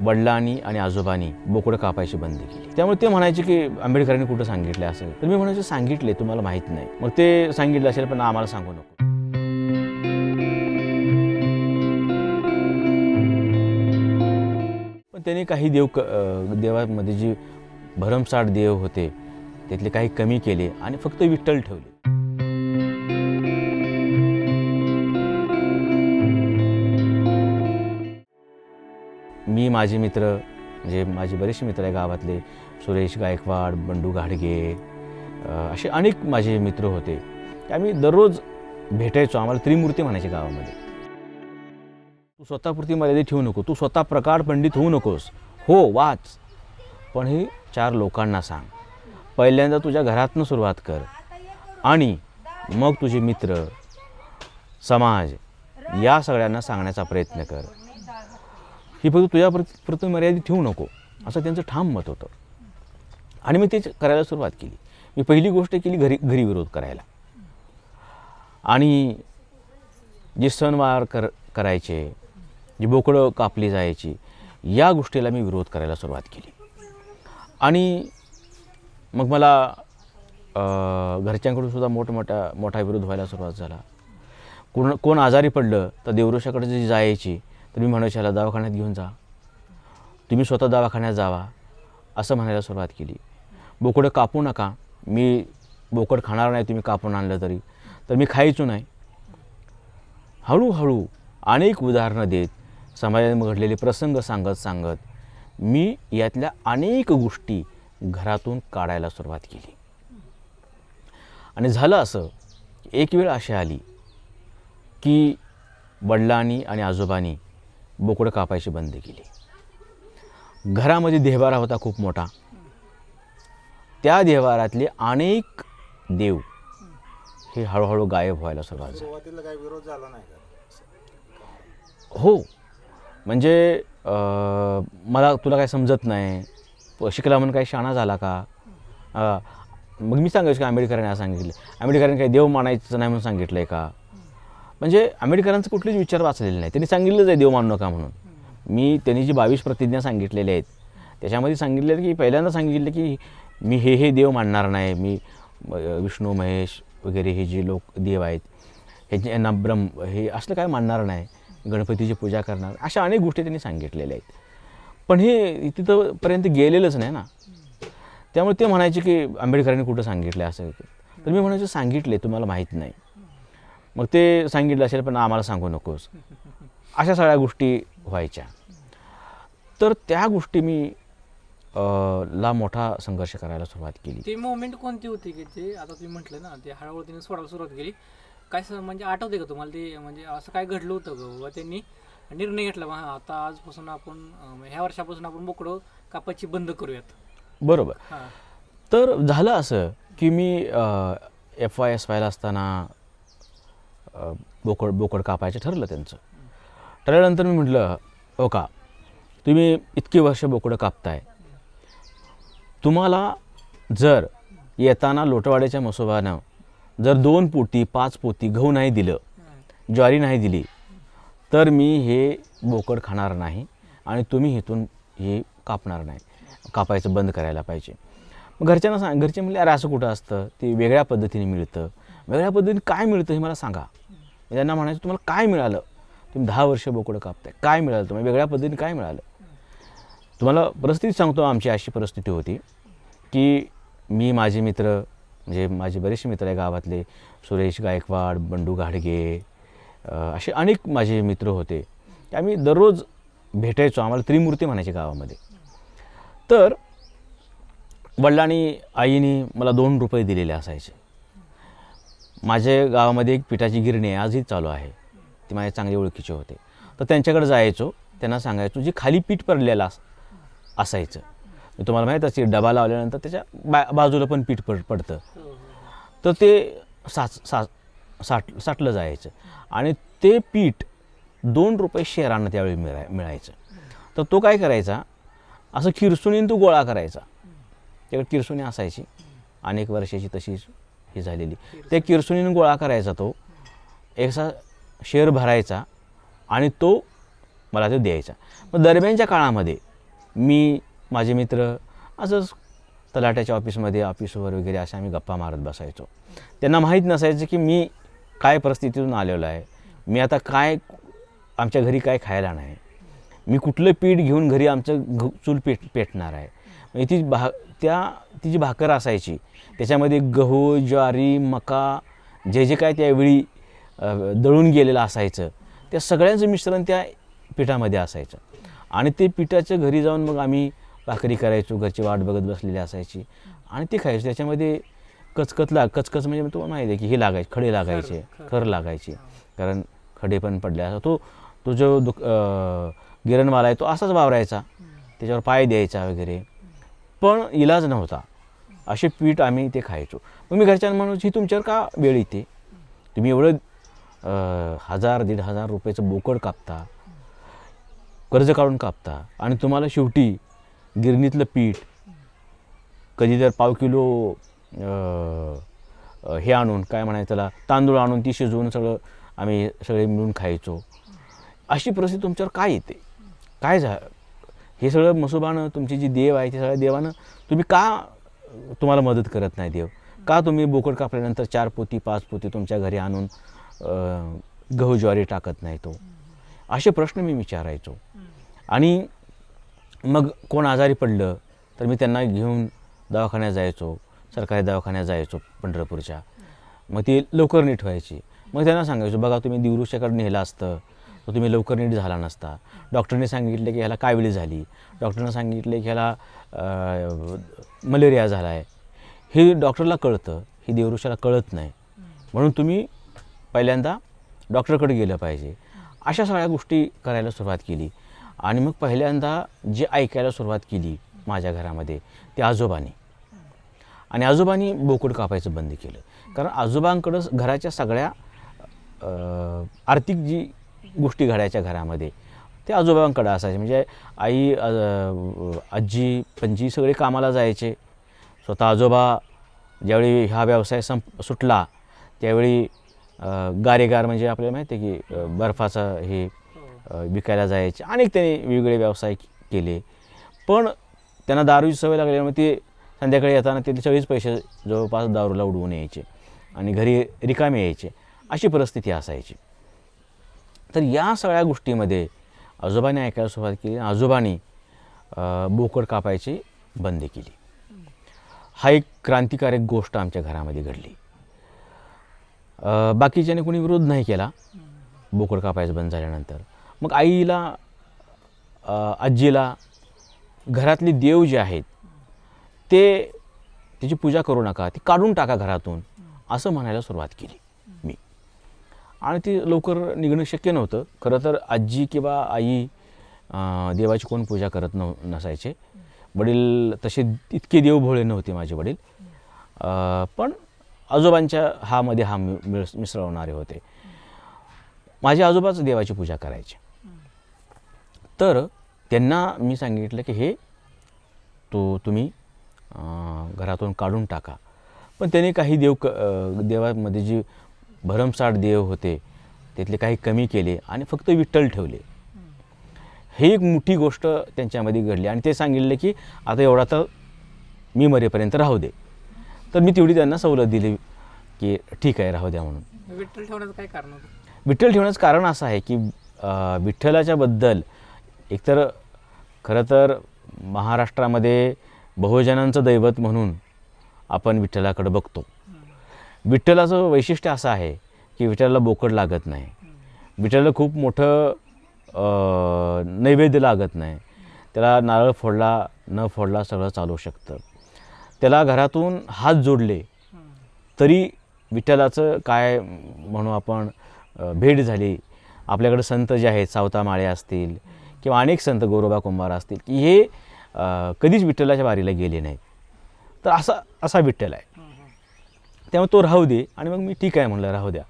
वडिलांनी आणि आजोबांनी बोकडं कापायची बंदी केली. त्यामुळे ते म्हणायचे की आंबेडकरांनी कुठं सांगितलं असेल? तर मी म्हणायचे सांगितले तुम्हाला माहीत नाही. मग ते सांगितलं असेल पण आम्हाला सांगू नको. पण त्यांनी काही देव देवामध्ये जी भरमसाठ देव होते त्यातले काही कमी केले आणि फक्त विठ्ठल ठेवले. मी माझे मित्र म्हणजे माझे बरेचसे मित्र आहे गावातले सुरेश गायकवाड बंडू घाडगे असे अनेक माझे मित्र होते. ते आम्ही दररोज भेटायचो आम्हाला त्रिमूर्ती म्हणायचे गावामध्ये. तू स्वतःपुरती मर्यादित ठेवू नको तू स्वतः प्रकार पंडित होऊ नकोस. हो वाच. पण हे चार लोकांना सांग. पहिल्यांदा तुझ्या घरातनं सुरुवात कर. आणि मग तुझे मित्र समाज या सगळ्यांना सांगण्याचा प्रयत्न कर. ही फक्त तुझ्या प्रति प्रति मर्यादित ठेवू नको. असं त्यांचं ठाम मत होतं. आणि मी ते करायला सुरुवात केली. मी पहिली गोष्ट केली घरी घरी विरोध करायला. आणि जे सणवार कर करायचे जी बोकडं कापली जायची या गोष्टीला मी विरोध करायला सुरुवात केली. आणि मग मला घरच्यांकडून सुद्धा मोठमोठा मोठा विरोध व्हायला सुरुवात झाला. कोण कोण आजारी पडलं तर देवरुषाकडे जी जायची तुम्ही मनुष्याला दवाखान्यात घेऊन जा. तुम्ही स्वतः दवाखान्यात जावा. असं म्हणायला सुरुवात केली. बोकडं कापू नका. मी बोकड खाणार नाही तुम्ही कापून आणलं तरी. तर मी खायचो नाही. हळूहळू अनेक उदाहरणं देत समाजात घडलेले प्रसंग सांगत सांगत मी यातल्या अनेक गोष्टी घरातून काढायला सुरुवात केली. आणि झालं असं एक वेळ अशी आली की वडिलांनी आणि आजोबांनी बोकडं कापायची बंदी केली. घरामध्ये देहबारा होता खूप मोठा. त्या देहबारातले अनेक देव हे हळूहळू गायब व्हायला सुरुवात झाली. हो. म्हणजे मला तुला काय समजत नाही? शिकला म्हणून काही शाणा झाला का? मग मी सांगायचं की आंबेडकरांनी असं सांगितलं. आंबेडकरांनी काही देव मानायचं नाही म्हणून सांगितलं आहे का? म्हणजे आंबेडकरांचं कुठलेच विचार वाचलेले नाही. त्यांनी सांगितलंच आहे देव मानू नका म्हणून. मी त्यांनी जी बावीस प्रतिज्ञा सांगितलेल्या आहेत त्याच्यामध्ये सांगितलेलं की पहिल्यांदा सांगितलं की मी हे हे देव मानणार नाही मी विष्णू महेश वगैरे हे जे लोक देव आहेत ह्यांचे यांना ब्रह्म हे असलं काय मानणार नाही गणपतीची पूजा करणार अशा अनेक गोष्टी त्यांनी सांगितलेल्या आहेत. पण हे तिथंपर्यंत गेलेलंच नाही ना. त्यामुळे ते म्हणायचे की आंबेडकरांनी कुठं सांगितलं असं. तर मी म्हणायचं सांगितले तुम्हाला माहीत नाही. मग ते सांगितलं असेल पण आम्हाला सांगू नकोस. अशा सगळ्या गोष्टी व्हायच्या. तर त्या गोष्टी मी ला मोठा संघर्ष करायला सुरुवात केली. ती मोमेंट कोणती होती की ते आता तुम्ही म्हटलं ना ते हळूहळू तिने सोडायला सुरुवात केली. काय म्हणजे आठवते का तुम्हाला ते म्हणजे असं काय घडलं होतं व त्यांनी निर्णय घेतला? हा आता आजपासून आपण ह्या वर्षापासून आपण बोकडं कापायची बंद करूयात. बरोबर. तर झालं असं की मी एफ वाय एस वायला असताना बोकड बोकड कापायचं ठरलं त्यांचं. ठरल्यानंतर मी म्हटलं हो का तुम्ही इतकी वर्ष बोकडं कापताय. तुम्हाला जर येताना लोटवाड्याच्या मसोबानं जर दोन पोती पाच पोती गहू नाही दिलं ज्वारी नाही दिली तर मी हे बोकड खाणार नाही आणि तुम्ही इथून हे कापणार नाही. कापायचं बंद करायला पाहिजे. मग घरच्यांना सांग घरचे म्हणले अरे असं कुठं असतं? ते वेगळ्या पद्धतीने मिळतं. वेगळ्या पद्धतीने काय मिळतं हे मला सांगा. मी त्यांना म्हणायचं तुम्हाला काय मिळालं? तुम्ही दहा वर्ष बोकडं कापताय. काय मिळालं तुम्हाला? वेगळ्या पद्धतीने काय मिळालं? तुम्हाला परिस्थिती सांगतो आमची अशी परिस्थिती होती की मी माझे मित्र म्हणजे माझे बरेचसे मित्र आहे गावातले सुरेश गायकवाड बंडू घाडगे असे अनेक माझे मित्र होते. आम्ही दररोज भेटायचो आम्हाला त्रिमूर्ती म्हणायचे गावामध्ये. तर वडिलांनी आईने मला दोन रुपये दिलेले असायचे. माझ्या गावामध्ये एक पिठाची गिरणी आहे आजही चालू आहे. ती माझ्या चांगली ओळखीचे होते. तर त्यांच्याकडे जायचो त्यांना सांगायचो जे खाली पीठ पडलेलं अस असायचं. मी तुम्हाला माहीत असेल डबा लावल्यानंतर त्याच्या बा बाजूला पण पीठ पड पडतं. तर ते साच सा साठ साठलं जायचं. आणि ते पीठ दोन रुपये शेरांना त्यावेळी मिळाय मिळायचं. तर तो काय करायचा? असं किरसुनीन तो गोळा करायचा. त्याकडे किरसुनी असायची. अनेक वर्षाची तशीच ही झालेली. त्या किरसुनीनं गोळा करायचा तो. एक असा शेर भरायचा आणि तो मला तो द्यायचा. मग दरम्यानच्या काळामध्ये मी माझे मित्र असंच तलाट्याच्या ऑफिसमध्ये ऑफिसवर वगैरे असे आम्ही गप्पा मारत बसायचो. त्यांना माहीत नसायचं की मी काय परिस्थितीतून आलेलो आहे. मी आता काय आमच्या घरी काय खायला नाही. मी कुठलं पीठ घेऊन घरी आमचं घ चूल पेट पेटणार आहे. ती भा त्या ती जी भाकर असायची त्याच्यामध्ये गहू ज्वारी मका जे जे काय त्यावेळी दळून गेलेलं असायचं त्या सगळ्यांचं मिश्रण त्या पिठामध्ये असायचं. आणि ते पिठाच्या घरी जाऊन मग आम्ही भाकरी करायचो घरची वाट बघत बसलेली असायची. आणि ते खायचो. त्याच्यामध्ये कचकच लाग कचकच म्हणजे तुम्हाला माहिती आहे की हे लागायचे खडे लागायचे खर. लागायचे. कारण खडे पण पडले. असं तो तो जो दुक अं, गिरणवाला आहे तो असाच वावरायचा. त्याच्यावर पाय द्यायचा वगैरे. पण इलाज नव्हता. असे पीठ आम्ही ते खायचो. मग मी घरच्यांना म्हणून ही तुमच्यावर का वेळ येते? तुम्ही एवढं हजार दीड हजार रुपयाचं बोकड कापता कर्ज काढून कापता आणि तुम्हाला शेवटी गिरणीतलं पीठ कधी तर पाव किलो हे आणून काय म्हणायचं त्याला तांदूळ आणून ती शिजवून सगळं आम्ही सगळे मिळून खायचो. अशी परिस्थिती तुमच्यावर काय येते? काय झा हे सगळं मसोबानं तुमची जी देव आहे ते सगळ्या देवानं तुम्ही का तुम्हाला मदत करत नाही देव? का तुम्ही बोकड कापल्यानंतर चार पोती पाच पोती तुमच्या घरी आणून गहू ज्वारी टाकत नाही तो? असे प्रश्न मी विचारायचो. आणि मग कोण आजारी पडलं तर मी त्यांना घेऊन दवाखान्यात जायचो सरकारी दवाखान्यात जायचो पंढरपूरच्या. मग ती लवकर नीट व्हायची. मग त्यांना सांगायचो बघा तुम्ही दिवृषाकडे नेलं असतं तो तुम्ही लवकर नीट झाला नसता. डॉक्टरने सांगितले की ह्याला काविळी झाली. डॉक्टरनं सांगितले की ह्याला मलेरिया झाला आहे हे डॉक्टरला कळतं. हे देवऋषाला कळत नाही. म्हणून तुम्ही पहिल्यांदा डॉक्टरकडे गेलं पाहिजे. अशा सगळ्या गोष्टी करायला सुरुवात केली. आणि मग पहिल्यांदा जे ऐकायला सुरुवात केली माझ्या घरामध्ये ते आजोबांनी. आणि आजोबांनी बोकड कापायचं बंद केलं. कारण आजोबांकडं घराच्या सगळ्या आर्थिक जी गोष्टी घडायच्या घरामध्ये. ते आजोबांकडं असायचे. म्हणजे आई आजी पणजी सगळे कामाला जायचे. स्वतः आजोबा ज्यावेळी हा व्यवसाय संप सुटला त्यावेळी गारेगार म्हणजे आपल्याला माहिती आहे की बर्फाचं हे विकायला जायचे. अनेक त्यांनी वेगवेगळे व्यवसाय केले. पण त्यांना दारूची सवय लागल्यामुळे ते संध्याकाळी येताना ते सगळेच पैसे जवळपास दारूला उडवून यायचे आणि घरी रिकामे यायचे. अशी परिस्थिती असायची. तर या सगळ्या गोष्टीमध्ये आजोबाने ऐकायला सुरुवात केली आजोबांनी बोकड कापायची बंद केली. हा एक क्रांतिकारक गोष्ट आमच्या घरामध्ये घडली. बाकीच्याने कोणी विरोध नाही केला. बोकड कापायचं बंद झाल्यानंतर. मग आईला आजीला घरातले देव जे आहेत ते त्याची पूजा करू नका ती काढून टाका घरातून असं म्हणायला सुरुवात केली मी. आणि ती लवकर निघणं शक्य नव्हतं. खरं तर आजी किंवा आई देवाची कोण पूजा करत नव नसायचे. वडील तसे इतके देवभोळे नव्हते माझे वडील. पण आजोबांच्या हा मध्ये हा मि- मिळ मिसळवणारे होते. माझे आजोबाच देवाची पूजा करायचे. तर त्यांना मी सांगितलं की हे तो तुम्ही घरातून काढून टाका. पण त्याने काही देव क देवामध्ये जी भरमसाठ देव होते. त्यातले काही कमी केले आणि फक्त विठ्ठल ठेवले. हे एक मोठी गोष्ट त्यांच्यामध्ये घडली आणि ते सांगितले की आता एवढा तर मी मरेपर्यंत राहू दे. तर मी तेवढी त्यांना सवलत दिली की ठीक आहे राहू द्या म्हणून. विठ्ठल ठेवण्याचं काय कारण विठ्ठल ठेवण्याचं कारण असं आहे की अं, विठ्ठलाच्या बद्दल एकतर खरं तर महाराष्ट्रामध्ये बहुजनांचं दैवत म्हणून आपण विठ्ठलाकडे बघतो. विठ्ठलाचं वैशिष्ट्य असं आहे की विठ्ठलाला बोकड लागत नाही. विठ्ठलाला खूप मोठं नैवेद्य लागत नाही. त्याला नारळ फोडला न फोडला सगळं चालू शकतं. त्याला घरातून हात जोडले तरी विठ्ठलाचं काय म्हणू आपण भेट झाली. आपल्याकडे संत जे आहेत सावता माळे असतील किंवा अनेक संत गोरोबा कुंभार असतील की हे कधीच विठ्ठलाच्या वारीला गेले नाहीत. तर असा असा विठ्ठल आहे. त्यामुळे तो राहू दे आणि मग मी ठीक आहे म्हणलं राहू द्या.